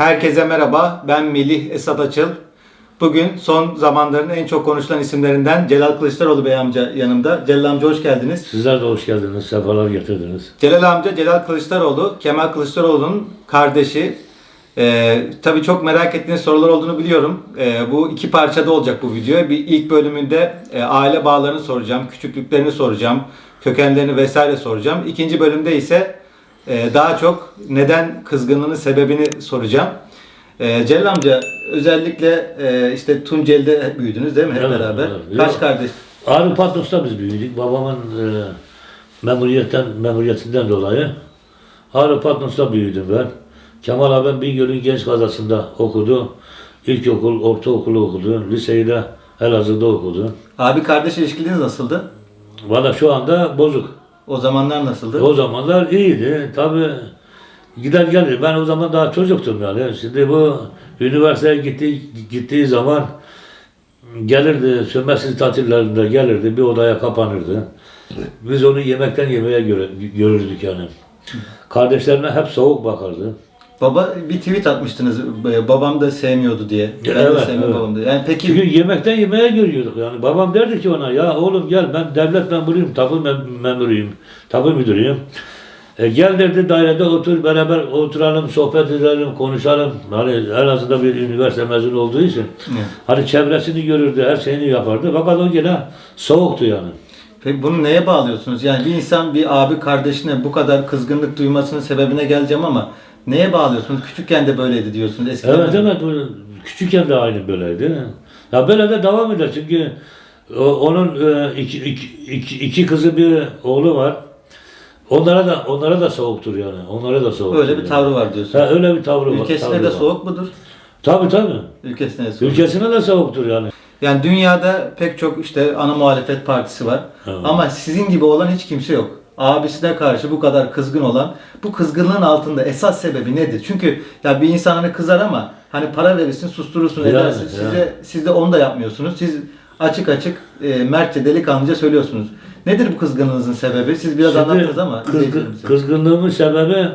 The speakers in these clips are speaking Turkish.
Herkese merhaba, ben Melih Esat Açıl. Bugün son zamanların en çok konuşulan isimlerinden Celal Kılıçdaroğlu Bey amca yanımda. Celal amca hoş geldiniz. Sizler de hoş geldiniz, sefalar getirdiniz. Celal amca Celal Kılıçdaroğlu, Kemal Kılıçdaroğlu'nun kardeşi. Ee, tabii çok merak ettiğiniz sorular olduğunu biliyorum. Ee, bu iki parçada olacak bu video. Bir ilk bölümünde e, aile bağlarını soracağım, küçüklüklerini soracağım, kökenlerini vesaire soracağım. İkinci bölümde ise daha çok neden kızgınlığının sebebini soracağım. Ee, Celal amca özellikle e, işte Tunceli'de büyüdünüz değil mi hep Evet, beraber? evet. Kaç Yok. kardeş? Ağrı Patnos'ta biz büyüdük. Babamın e, memuriyetten, memuriyetinden dolayı Ağrı Patnos'ta büyüdüm ben. Kemal abim Bingöl'ün genç kazasında okudu. İlkokul, ortaokulu okudu. Liseyi de Elazığ'da okudu. Abi kardeş ilişkiniz nasıldı? Valla şu anda bozuk. O zamanlar nasıldı? O zamanlar iyiydi. Tabi gider gelir. Ben o zaman daha çocuktum yani. Şimdi bu üniversiteye gittiği, gittiği zaman gelirdi. Sömestr tatillerinde gelirdi. Bir odaya kapanırdı. Biz onu yemekten yemeğe göre, görürdük yani. Kardeşlerine hep soğuk bakardı. Baba bir tweet atmıştınız. e, Babam da sevmiyordu diye. Ben de Evet, sevmiyorum evet. babamı diye. Yani peki Çünkü yemekten yemeğe görüyorduk yani. Babam derdi ki ona ya oğlum gel ben devlet memuruyum, tapu mem- memuruyum, tapu müdürüyüm. E, gel derdi dairede otur beraber oturalım, sohbet edelim, konuşalım. Hani en azından bir üniversite mezunu olduğu için. Evet. Hani çevresini görürdü, her şeyini yapardı. Fakat o gene soğuktu yani. Peki bunu neye bağlıyorsunuz? Yani bir insan bir abi kardeşine bu kadar kızgınlık duymasının sebebine geleceğim ama neye bağlıyorsunuz? Küçükken de böyleydi diyorsunuz. Eskiden Evet de- evet bu küçükken de aynı böyleydi. Ya böyle de devam eder çünkü o- onun e, iki, iki, iki, iki kızı bir oğlu var. Onlara da onlara da soğuktur yani. Onlara da soğuktur. Öyle bir yani. tavrı var diyorsunuz. Ha, öyle bir tavrı var. Ülkesine tavrı de var. soğuk mudur? Tabii tabii. Ülkesine de soğuk. Ülkesine de soğuktur yani. Yani dünyada pek çok işte ana muhalefet partisi var. Evet. Ama sizin gibi olan hiç kimse yok. Abisine karşı bu kadar kızgın olan, bu kızgınlığın altında esas sebebi nedir? Çünkü ya bir insan hani kızar ama hani para verirsin, susturursun, Yani, edersin. Size, siz de onu da yapmıyorsunuz. Siz açık açık e, mertçe, delikanlıca söylüyorsunuz. Nedir bu kızgınlığınızın sebebi? Siz biraz Şimdi anlattınız ama kızgın, kızgınlığımın sebebi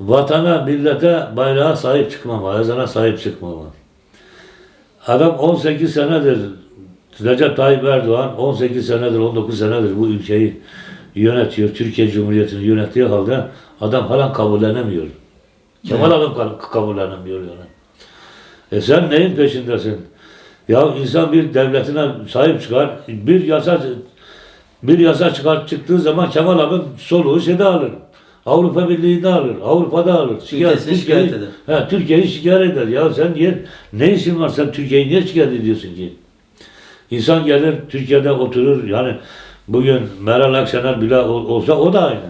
vatana, millete, bayrağa sahip çıkmama, ezana sahip çıkmama. Adam 18 senedir Recep Tayyip Erdoğan 18 senedir, 19 senedir bu ülkeyi yönetiyor. Türkiye Cumhuriyeti'ni yönettiği halde adam hala kabullenemiyor. Kemal ka- kabullenemiyor yani. E sen neyin peşindesin? Ya insan bir devletine sahip çıkar, bir yasa bir yasa çıkar çıktığı zaman Kemal abim soluğu şeyde alır. Avrupa Birliği'nde alır, Avrupa'da alır. Ülkesini şikayet eder. He, Türkiye'yi şikayet eder. Ya sen niye, ne işin var sen Türkiye'yi niye şikayet ediyorsun ki? İnsan gelir Türkiye'de oturur yani bugün Meral Akşener bile ol- olsa o da aynı.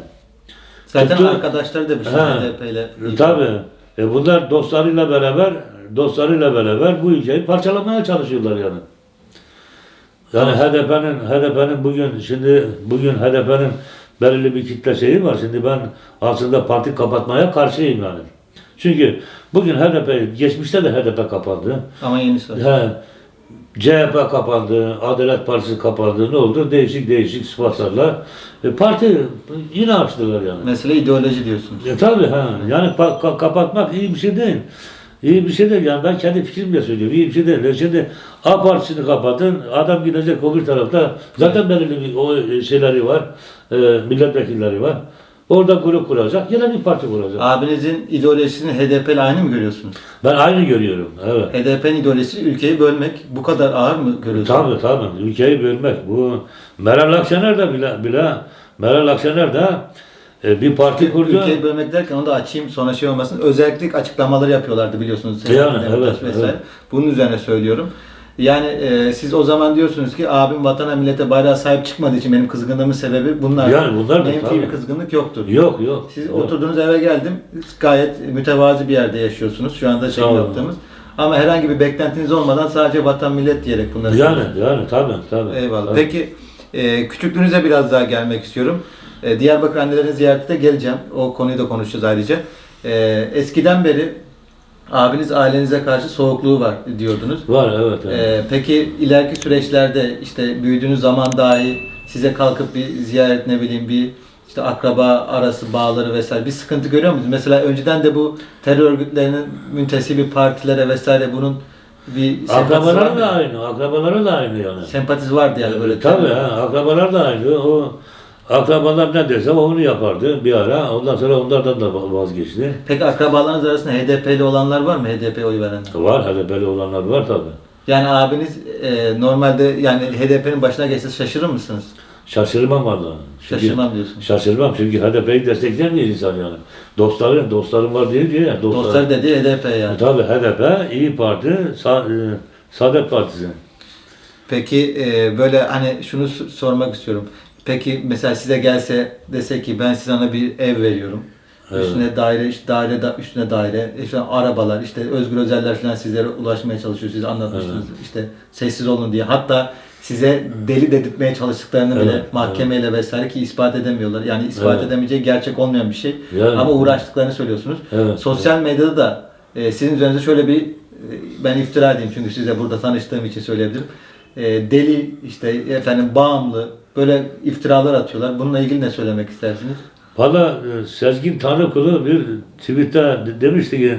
Zaten tuttu- arkadaşları da bir şey. HDP ile. Tabii. E bunlar dostlarıyla beraber dostlarıyla beraber bu ülkeyi parçalamaya çalışıyorlar yani. Yani HDP'nin HDP'nin bugün şimdi bugün HDP'nin belirli bir kitle şeyi var. Şimdi ben aslında parti kapatmaya karşıyım yani. Çünkü bugün HDP geçmişte de HDP kapandı. Ama yenisi var. He, CHP kapandı, Adalet Partisi kapandı. Ne oldu? Değişik değişik sıfatlarla e, parti yine açtılar yani. Mesele ideoloji diyorsunuz. E tabi ha. Yani ka- kapatmak iyi bir şey değil. İyi bir şey değil yani ben kendi fikrimle söylüyorum. İyi bir şey değil. E Şimdi A partisini kapatın. Adam gidecek öbür tarafta. Zaten belirli bir o şeyleri var. E, milletvekilleri var. Orada grup kuracak. Yine bir parti kuracak. Abinizin ideolojisini HDP ile aynı mı görüyorsunuz? Ben aynı görüyorum. Evet. HDP'nin ideolojisi ülkeyi bölmek bu kadar ağır mı görüyorsunuz? Tabii tabii. Ülkeyi bölmek. Bu Meral Akşener de bile, bile Meral Akşener de e, bir parti kurdu. Ülkeyi bölmek derken onu da açayım sonra şey olmasın. Özellik açıklamaları yapıyorlardı biliyorsunuz. Yani, evet, evet. Bunun üzerine söylüyorum. Yani e, siz o zaman diyorsunuz ki abim vatana millete bayrağa sahip çıkmadığı için benim kızgınlığımın sebebi bunlar. Yani bunlar da Benim tabii. bir kızgınlık yoktur. Yok yok. Siz yok. oturduğunuz eve geldim. Gayet mütevazi bir yerde yaşıyorsunuz. Şu anda şey yaptığımız. Ama herhangi bir beklentiniz olmadan sadece vatan millet diyerek bunları Yani yani tabii tabii. Eyvallah. Tabii. Peki e, küçüklüğünüze biraz daha gelmek istiyorum. E, Diyarbakır annelerini ziyarete de geleceğim. O konuyu da konuşacağız ayrıca. E, eskiden beri abiniz ailenize karşı soğukluğu var diyordunuz. Var evet. evet. E, peki ileriki süreçlerde işte büyüdüğünüz zaman dahi size kalkıp bir ziyaret ne bileyim bir işte akraba arası bağları vesaire bir sıkıntı görüyor musunuz? Mesela önceden de bu terör örgütlerinin müntesibi partilere vesaire bunun bir Akrabalar da aynı, akrabalar da aynı yani. Sempatisi vardı yani böyle. Tabii terör- ha, akrabalar da aynı. O akrabalar ne derse onu yapardı bir ara. Ondan sonra onlardan da vazgeçti. Peki akrabalarınız arasında HDP'li olanlar var mı? HDP oy verenler. Var HDP'li olanlar var tabii. Yani abiniz e, normalde yani HDP'nin başına geçse şaşırır mısınız? Şaşırmam valla. Çünkü- Şaşırmam diyorsun. Şaşırmam çünkü HDP'yi destekleyen bir insan yani. Dostları, dostlarım var diye diye. ya, Dostlar. Dostlar dediği HDP yani. E, Tabii HDP, İyi Parti, Sa e, Saadet Partisi. Peki e, böyle hani şunu s- sormak istiyorum. Peki mesela size gelse dese ki ben size sana bir ev veriyorum. Evet. Üstüne daire, işte daire da, üstüne daire, işte arabalar, işte Özgür Özeller falan sizlere ulaşmaya çalışıyor. Siz anlatmıştınız. işte sessiz olun diye. Hatta size deli dedirtmeye çalıştıklarını bile Evet, mahkemeyle vesaire ki ispat edemiyorlar. Yani ispat Evet. edemeyeceği gerçek olmayan bir şey. Yani. Ama uğraştıklarını söylüyorsunuz. Evet. Sosyal medyada da e, sizin üzerinize şöyle bir e, ben iftira edeyim çünkü sizle burada tanıştığım için söyleyebilirim. E, deli işte efendim bağımlı böyle iftiralar atıyorlar. Bununla ilgili ne söylemek istersiniz? Valla e, Sezgin Tanrıkulu bir tweette de- demişti ki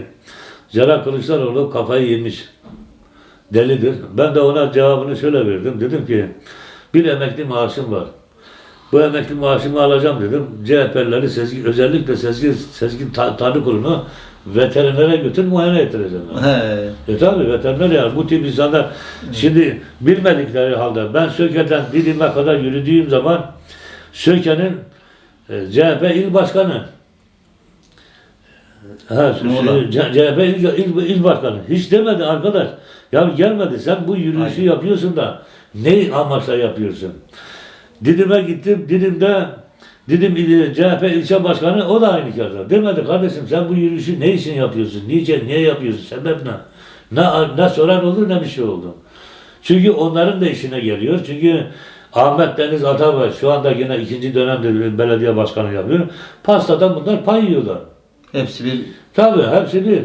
Celal Kılıçdaroğlu kafayı yemiş. Delidir. Ben de ona cevabını şöyle verdim. Dedim ki bir emekli maaşım var. Bu emekli maaşımı alacağım dedim. Sezgin, özellikle Sezgin, Sezgin Ta- Tanrıkulu'nu veterinere götür muayene ettireceğim. yani. He, E tabi veteriner yani bu tip insanlar şimdi bilmedikleri halde ben Söke'den Didim'e kadar yürüdüğüm zaman Söke'nin e, CHP il başkanı Ha, Muğla. C- CHP il, il, il başkanı. Hiç demedi arkadaş. Ya gelmedi sen bu yürüyüşü Aynen. yapıyorsun da ne amaçla yapıyorsun? Didim'e gittim. Didim'de Didim il, CHP ilçe başkanı o da aynı kağıda. Demedi kardeşim sen bu yürüyüşü ne için yapıyorsun? Niçin? Niye yapıyorsun? Sebep ne? Ne, ne soran oldu ne bir şey oldu. Çünkü onların da işine geliyor. Çünkü Ahmet Deniz Atabay şu anda yine ikinci dönemde belediye başkanı yapıyor. Pastadan bunlar pay yiyorlar. hepsi bir Tabii hepsi bir.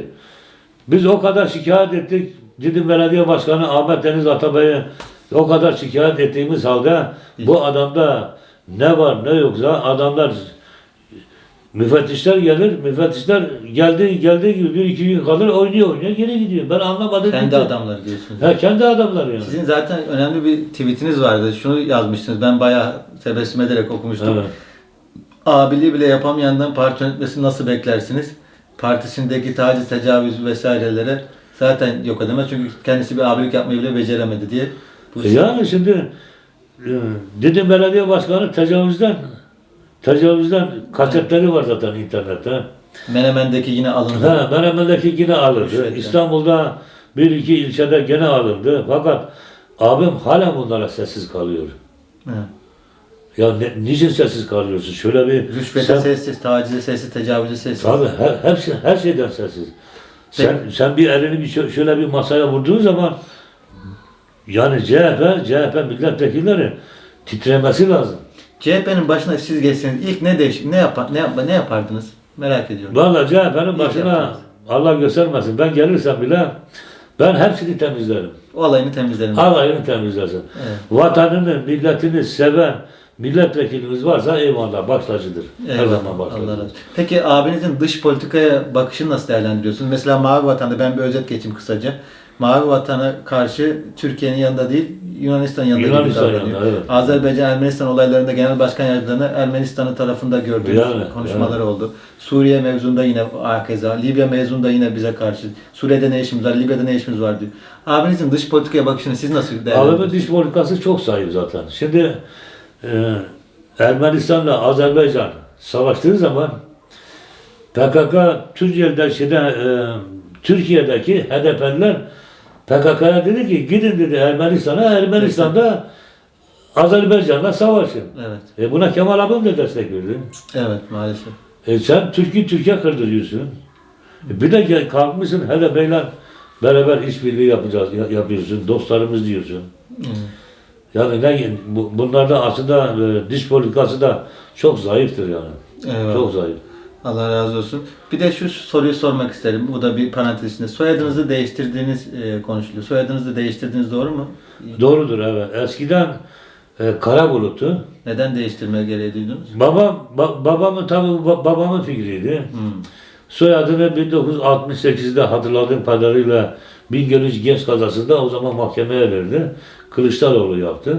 Biz o kadar şikayet ettik. Didim Belediye Başkanı Ahmet Deniz Atabay'ı o kadar şikayet ettiğimiz halde bu adamda ne var ne yoksa adamlar müfettişler gelir, müfettişler geldi geldiği gibi bir iki gün kalır oynuyor oynuyor geri gidiyor. Ben anlamadım. kendi gitti. adamları diyorsunuz. Ha, kendi adamlar yani. Sizin zaten önemli bir tweetiniz vardı. Şunu yazmıştınız. Ben bayağı tebessüm ederek okumuştum. Evet. Abiliği bile yapamayandan parti yönetmesini nasıl beklersiniz? Partisindeki taciz, tecavüz vesairelere zaten yok edemez. Çünkü kendisi bir abilik yapmayı bile beceremedi diye. Bu E Yani şimdi e, Didim Belediye Başkanı tecavüzden tecavüzden kasetleri var zaten internette. Menemen'deki yine alındı. Ha, Menemen'deki yine alındı. Rüşvet İstanbul'da bir iki ilçede gene alındı. Fakat abim hala bunlara sessiz kalıyor. Hı. Ya ne, niçin sessiz kalıyorsun? Şöyle bir Rüşvete sen- sessiz, tacize sessiz, tecavüze sessiz. Tabii her, hepsi, her şeyden sessiz. Sen, sen bir elini bir şö- şöyle bir masaya vurduğun zaman yani CHP, CHP milletvekilleri titremesi lazım. CHP'nin başına siz geçseniz ilk ne değiş ne yapar ne yap ne yapardınız? Merak ediyorum. Vallahi CHP'nin başına. Allah göstermesin ben gelirsem bile ben hepsini temizlerim. O alayını temizlerim. Alayını temizlesin. Evet. Vatanını, milletini seven milletvekilimiz varsa eyvallah başlacıdır. Her Eyvallah, zaman Allah başlacıdır. razı. Peki abinizin dış politikaya bakışını nasıl değerlendiriyorsunuz? Mesela Mavi Vatan'da ben bir özet geçeyim kısaca. Mavi Vatan'a karşı Türkiye'nin yanında değil, Yunanistan'ın yanında gibi Yunanistan davranıyor. yanında, evet. Azerbaycan-Ermenistan olaylarında genel başkan yardımcılarını Ermenistan'ın tarafında gördüğümüz Yani, konuşmaları oldu. Suriye mevzunda yine hakeza, Libya mevzunda yine bize karşı. Suriye'de ne işimiz var, Libya'da ne işimiz var diyor. Abinizin dış politikaya bakışını siz nasıl Abimin değerlendiriyorsunuz? dış politikası çok zayıf zaten. Şimdi e, Ermenistan'la Azerbaycan savaştığı zaman PKK Türkiye'de şeyde, e, Türkiye'deki HDP'liler PKK'ya dedi ki gidin dedi Ermenistan'a Ermenistan'da Azerbaycan'la savaşın. Evet, E buna Kemal abim de destek verdi. evet maalesef. E sen Türkiye Türkiye kırdırıyorsun. E bir de kalkmışsın HDP'yle beraber işbirliği yapacağız, ya- yapıyorsun, dostlarımız diyorsun. Hı. Yani ne, bu, bunlarda aslında e, dış politikası da çok zayıftır yani. Eyvallah. Çok zayıf. Allah razı olsun. Bir de şu soruyu sormak isterim. Bu da bir parantez içinde. Soyadınızı değiştirdiğiniz e, konuşuluyor. Soyadınızı değiştirdiğiniz doğru mu? Doğrudur evet. Eskiden e, kara bulutu. Neden değiştirme gereği duydunuz? Babam, ba- babamın tabii ba- babamın fikriydi. Hmm. Soyadını 1968'de hatırladığım kadarıyla Bingöl Genç kazasında o zaman mahkemeye verdi. Kılıçdaroğlu yaptı.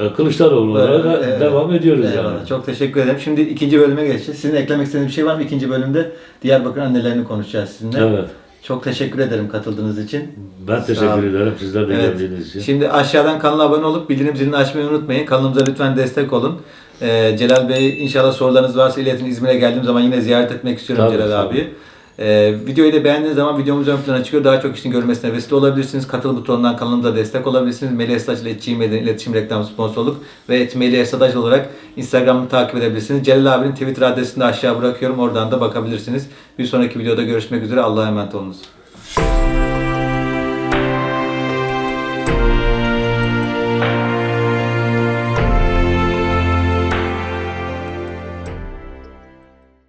E, Kılıçdaroğlu olarak Evet. devam ediyoruz Eyvallah. yani. Çok teşekkür ederim. Şimdi ikinci bölüme geçeceğiz. Sizin eklemek istediğiniz bir şey var mı? İkinci bölümde Diyarbakır annelerini konuşacağız sizinle. Evet. Çok teşekkür ederim katıldığınız için. Ben teşekkür ederim sizler de Evet. geldiğiniz için. Şimdi aşağıdan kanala abone olup bildirim zilini açmayı unutmayın. Kanalımıza lütfen destek olun. Ee, Celal Bey inşallah sorularınız varsa iletin İzmir'e geldiğim zaman yine ziyaret etmek istiyorum Tabii, Celal tabii. abi. Ee, videoyu da beğendiğiniz zaman videomuz ön plana çıkıyor. Daha çok kişinin görmesine vesile olabilirsiniz. Katıl butonundan kanalımıza destek olabilirsiniz. Melih Esadaş ile Gmail'den iletişim reklam sponsorluk ve Melih Esadaş olarak Instagram'ı takip edebilirsiniz. Celal abinin Twitter adresini de aşağı bırakıyorum. Oradan da bakabilirsiniz. Bir sonraki videoda görüşmek üzere. Allah'a emanet olunuz.